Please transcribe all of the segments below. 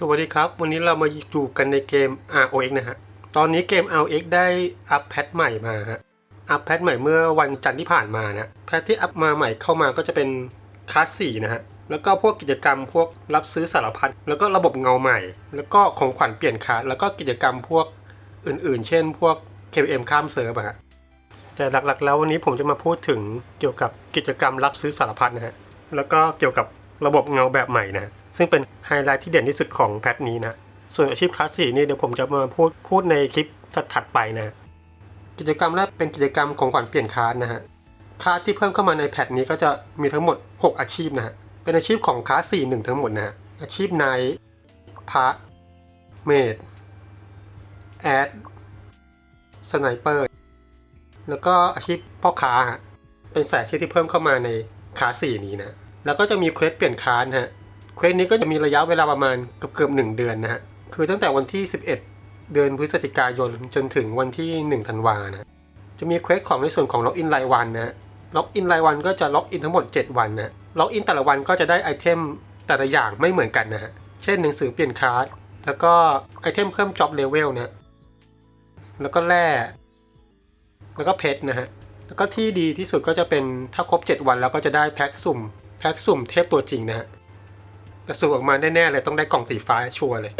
สวัสดีครับ วันนี้เรามาอยู่กันในเกม ROX นะฮะ ตอนนี้เกม ROX ได้อัปแพทใหม่มาฮะ อัปแพทใหม่เมื่อวันจันทร์ที่ผ่านมานะ แพทที่อัปมาใหม่เข้ามาก็จะเป็นคลาส4นะฮะ แล้วก็พวกกิจกรรมพวกรับซื้อสารพัด แล้วก็ระบบเงาใหม่ แล้วก็ของขวัญเปลี่ยนคาร์แล้วก็กิจกรรมพวกอื่นๆ เช่น พวก KM ข้ามเซิร์ฟอะฮะ แต่หลักๆ แล้ววันนี้ผมจะมาพูดถึงเกี่ยวกับกิจกรรมรับซื้อสารพัดนะฮะ แล้วก็เกี่ยวกับระบบเงาแบบใหม่นะฮะ ซึ่งเป็นไฮไลท์ที่เด่นที่สุดของแพทนี้นะ ส่วนอาชีพคลาสสี่นี่เดี๋ยวผมจะมาพูดพูดในคลิปถัดไปนะ กิจกรรมแรกเป็นกิจกรรมของขวัญเปลี่ยนคาร์ดนะฮะคาร์ดที่เพิ่มเข้ามาในแพทนี้ก็จะมีทั้งหมด 6 อาชีพนะฮะ เป็นอาชีพของคลาสสี่หนึ่งทั้งหมดนะฮะ อาชีพนายพระเมดแอดสไนเปอร์ แล้วก็อาชีพพ่อค้าฮะ เป็นสายอาชีพที่เพิ่มเข้ามาในคลาสสี่นี้นะ แล้วก็จะมีเควสเปลี่ยนคาร์ดนะฮะ เควสนี้ก็จะมีระยะเวลาประมาณเกือบเกือบหนึ่งเดือนนะฮะ คือตั้งแต่วันที่ 11 เดือนพฤศจิกายนจนถึงวันที่ 1 ธันวานะ จะมีเควสของในส่วนของล็อกอินรายวันนะฮะล็อกอินรายวันก็จะล็อกอินทั้งหมด 7 วันนะล็อกอินแต่ละวันก็จะได้ไอเทมแต่ละอย่างไม่เหมือนกันนะฮะ เช่นหนังสือเปลี่ยนคาร์ดแล้วก็ไอเทมเพิ่มจ็อบเลเวลนะแล้วก็แร่แล้วก็เพชรนะฮะ แล้วก็ที่ดีที่สุดก็จะเป็นถ้าครบ 7 วันแล้วก็จะได้แพ็คสุ่ม แพ็คสุ่มเทพตัวจริงนะฮะ แต่สุ่มออกมาแน่ๆเลยต้องได้กล่องสีฟ้าชัวร์เลย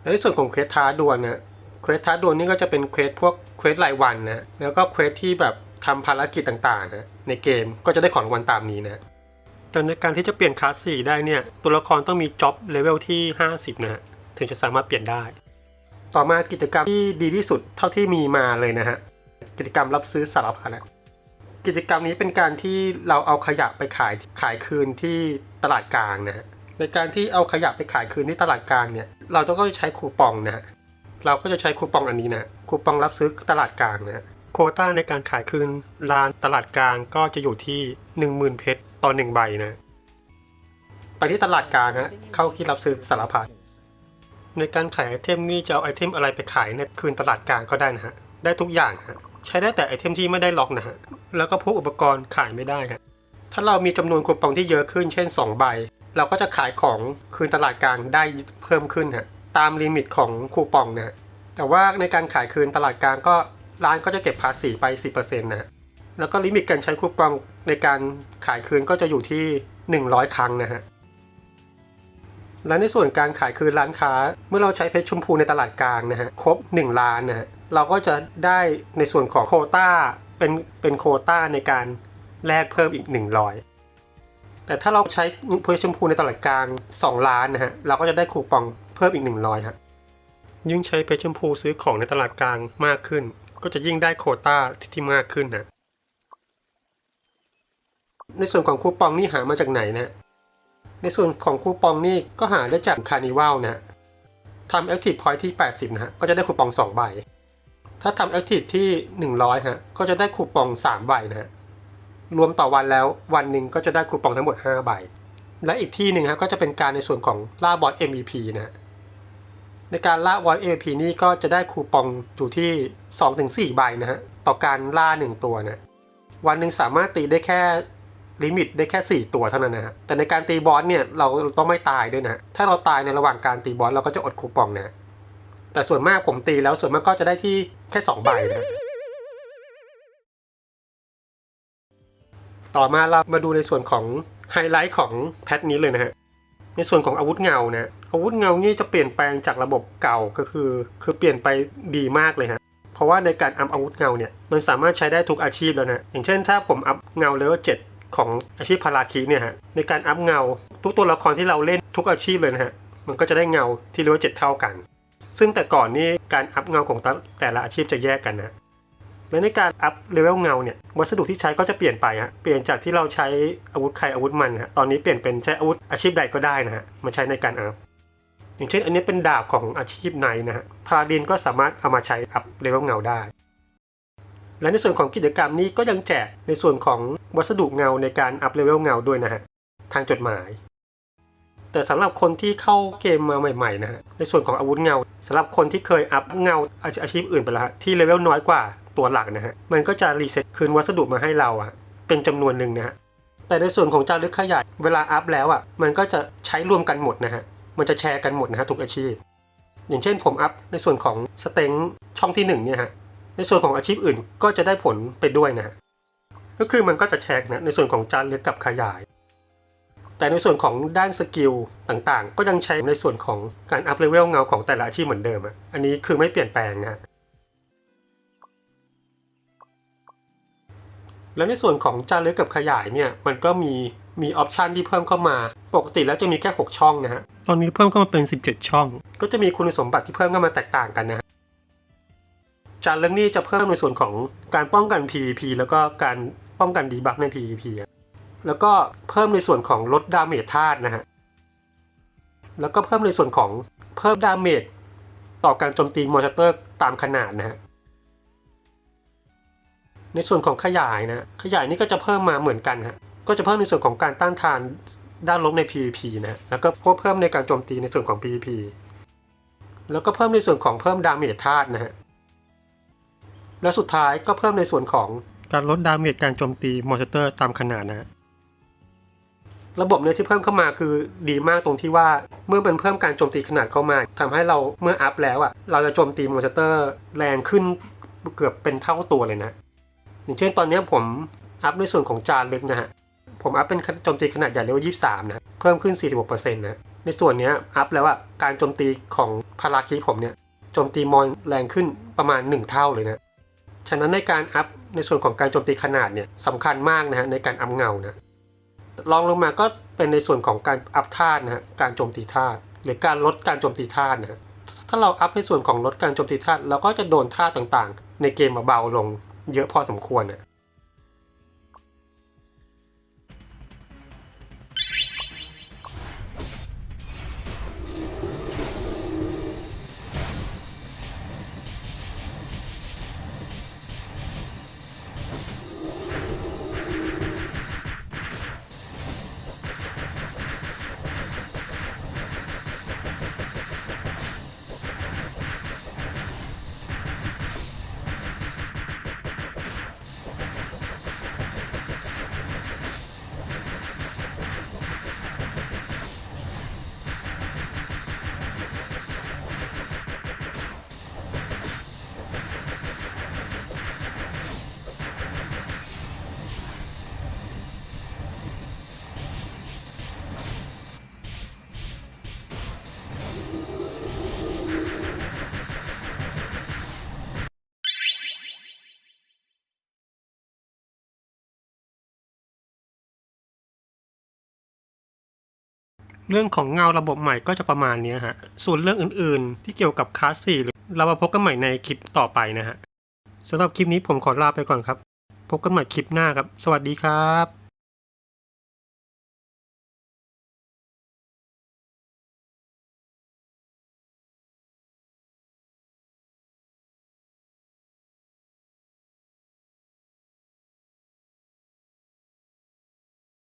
และในส่วนของเควสท้าดวลนะเควสท้าดวลนี่ก็จะเป็นเควสพวกเควสรายวันนะแล้วก็เควสที่แบบทำภารกิจต่างๆนะในเกมก็จะได้ของรางวัลตามนี้นะแต่ในการที่จะเปลี่ยนคลาส4ได้เนี่ย ตัวละครต้องมีจ็อบเลเวลที่ 50 นะฮะถึงจะสามารถเปลี่ยนได้ ต่อมากิจกรรมที่ดีที่สุดเท่าที่มีมาเลยนะฮะ กิจกรรมรับซื้อสารพัดนะ กิจกรรมนี้เป็นการที่เราเอาขยะไปขายขายคืนที่ตลาดกลางนะฮะในการที่เอาขยะไปขายคืนที่ตลาดกลางเนี่ย เราต้องก็ใช้คูปองนะฮะเราก็จะใช้คูปองอันนี้นะคูปองรับซื้อตลาดกลางนะโคต้าในการขายคืนร้านตลาดกลางก็จะอยู่ที่ 10,000 เพชรต่อหนึ่งใบนะไปที่ตลาดกลางฮะเข้าที่รับซื้อสารพัดในการขายไอเทมนี่จะเอาไอเทมอะไรไปขายในคืนตลาดกลางก็ได้นะฮะได้ทุกอย่างฮะใช้ได้แต่ไอเทมที่ไม่ได้ล็อกนะฮะ แล้วก็พวกอุปกรณ์ขายไม่ได้ฮะถ้าเรามีจำนวนคูปองที่เยอะขึ้นเช่น 2 ใบ เราก็จะขายของคืนตลาดกลางได้เพิ่มขึ้นฮะตามลิมิตของคูปองนะแต่ว่าในการขายคืนตลาดกลางก็ร้านก็จะเก็บภาษีไป 10%นะฮะแล้วก็ลิมิตการใช้คูปองในการขายคืนก็จะอยู่ที่ 100 ครั้งนะฮะและในส่วนการขายคืนร้านค้า เมื่อเราใช้เพชรชมพูในตลาดกลางนะฮะครบ 1 ล้านนะฮะเราก็จะได้ในส่วนของโคต้า เป็นเป็นโคต้าในการแลกเพิ่มอีก 100 แต่ถ้าเราใช้เพชรชมพูในตลาดกลาง 2 ล้านนะฮะ เราก็จะได้คูปองเพิ่มอีก 100ครับยิ่งใช้เพชรชมพูซื้อของในตลาดกลางมากขึ้น ก็จะยิ่งได้โคต้าที่มากขึ้นนะในส่วนของคูปองนี่หามาจากไหนนะในส่วนของคูปองนี่ก็หาได้จากคานิวัลนะทำ Active Point ที่ 80 นะฮะ ก็จะได้คูปอง 2 ใบ ถ้าทำ Active ที่ 100 ฮะ ก็จะได้คูปอง 3 ใบนะฮะ รวมต่อวันแล้ววันหนึ่งก็จะได้คูปองทั้งหมด 5 ใบ และอีกที่หนึ่งฮะก็จะเป็นการในส่วนของล่าบอส MVP นะฮะ ในการล่าบอส MVP นี่ก็จะได้คูปองอยู่ที่ 2-4 ใบนะฮะ ต่อการล่า 1 ตัวนะ วันหนึ่งสามารถตีได้แค่ลิมิตได้แค่ 4 ตัวเท่านั้นนะฮะ แต่ในการตีบอสเนี่ยเราต้องไม่ตายด้วยนะ ถ้าเราตายในระหว่างการตีบอสเราก็จะอดคูปองนะ แต่ส่วนมากผมตีแล้วส่วนมากก็จะได้ที่แค่2ใบนะต่อมาเรามาดูในส่วนของไฮไลท์ของแพทนี้เลยนะฮะในส่วนของอาวุธเงานะอาวุธเงานี่จะเปลี่ยนแปลงจากระบบเก่าก็คือ คือเปลี่ยนไปดีมากเลยฮะเพราะว่าในการอัพอาวุธเงาเนี่ยมันสามารถใช้ได้ทุกอาชีพแล้วนะอย่างเช่น ถ้าผมอัพเงาเลเวลเจ็ดของอาชีพพาราคีเนี่ยฮะในการอัพเงา ทุกตัวละครที่เราเล่นทุกอาชีพเลยนะฮะมันก็จะได้เงาที่เลเวลเจ็ดเท่ากัน ซึ่งแต่ก่อนนี่การอัพเงาของแต่ละอาชีพจะแยกกันนะและในการอัพเลเวลเงาเนี่ยวัสดุที่ใช้ก็จะเปลี่ยนไปฮะเปลี่ยนจากที่เราใช้อาวุธใครอาวุธมันฮะตอนนี้เปลี่ยนเป็นใช้อาวุธอาชีพใดก็ได้นะฮะมาใช้ในการอัพอย่างเช่นอันนี้เป็นดาบของอาชีพในนะฮะพาราดินก็สามารถเอามาใช้อัพเลเวลเงาได้ และในส่วนของกิจกรรมนี้ก็ยังแจกในส่วนของวัสดุเงาในการอัพเลเวลเงาด้วยนะฮะทางจดหมาย แต่สำหรับคนที่เข้าเกมมาใหม่ๆนะฮะในส่วนของอาวุธเงาสำหรับคนที่เคยอัพเงาอาชีพอื่นไปแล้วที่เลเวลน้อยกว่าตัวหลักนะฮะมันก็จะรีเซ็ตคืนวัสดุมาให้เราอะเป็นจำนวนหนึ่งนะฮะแต่ในส่วนของจารึกขยายเวลาอัพแล้วอะมันก็จะใช้รวมกันหมดนะฮะมันจะแชร์กันหมดนะฮะทุกอาชีพ อย่างเช่นผมอัพในส่วนของสเต็งช่องที่หนึ่งเนี่ยฮะในส่วนของอาชีพอื่นก็จะได้ผลไปด้วยนะฮะก็คือมันก็จะแชร์นะในส่วนของจารึกกับขยาย แต่ในส่วนของด้านสกิลต่างๆ ก็ยังใช้ในส่วนของการอัพเลเวลเงาของแต่ละอาชีพเหมือนเดิมอะอันนี้คือไม่เปลี่ยนแปลงนะฮะแล้วในส่วนของจารึกกับขยายเนี่ยมันก็มีมีออปชันที่เพิ่มเข้ามา ปกติแล้วจะมีแค่ 6 ช่องนะฮะ ตอนนี้เพิ่มเข้ามาเป็น 17 ช่อง ก็จะมีคุณสมบัติที่เพิ่มเข้ามาแตกต่างกันนะฮะจารึกนี่จะเพิ่มในส่วนของการป้องกัน PVP แล้วก็การป้องกันดีบัฟใน PVP อะ แล้วก็เพิ่มในส่วนของลดดาเมจธาตุนะฮะ แล้วก็เพิ่มในส่วนของเพิ่มดาเมจต่อการโจมตีมอนสเตอร์ตามขนาดนะฮะ ในส่วนของขยายนะ ขยายนี่ก็จะเพิ่มมาเหมือนกันฮะ ก็จะเพิ่มในส่วนของการต้านทานด้านลบใน PVP นะแล้วก็พวกเพิ่มในการโจมตีในส่วนของ PVP แล้วก็เพิ่มในส่วนของเพิ่มดาเมจธาตุนะฮะ และสุดท้ายก็เพิ่มในส่วนของการลดดาเมจการโจมตีมอนสเตอร์ตามขนาดนะฮะ ระบบเนี่ยที่เพิ่มเข้ามาคือดีมากตรงที่ว่าเมื่อมันเพิ่มการโจมตีขนาดเข้ามาทำให้เราเมื่ออัพแล้วอะเราจะโจมตีมอนสเตอร์แรงขึ้นเกือบเป็นเท่าตัวเลยนะ อย่างเช่นตอนนี้ผมอัพในส่วนของจานลึกนะฮะผมอัพเป็นโจมตีขนาดใหญ่เลเวล23 นะ เพิ่มขึ้น 46%นะ ในส่วนเนี้ยอัพแล้วอะการโจมตีของพาราคิผมเนี่ย โจมตีมอนแรงขึ้นประมาณ 1 เท่าเลยนะ ฉะนั้นในการอัพในส่วนของการโจมตีขนาดเนี่ยสำคัญมากนะฮะในการอัพเงานะ ลองลงมาก็เป็นในส่วนของการอัพธาตุนะฮะการโจมตีธาตุหรือการลดการโจมตีธาตุนะฮะถ้าเราอัพในส่วนของลดการโจมตีธาตุเราก็จะโดนธาตุต่างๆ ในเกมมาเบาลงเยอะพอสมควรนะ เรื่องของเงาระบบใหม่ก็จะประมาณนี้ฮะ ส่วนเรื่องอื่นๆ ที่เกี่ยวกับคลาสสี่หรือเรามาพบกันใหม่ในคลิปต่อไปนะฮะสำหรับคลิปนี้ผมขอลาไปก่อนครับ พบกันใหม่คลิปหน้าครับ สวัสดีครับ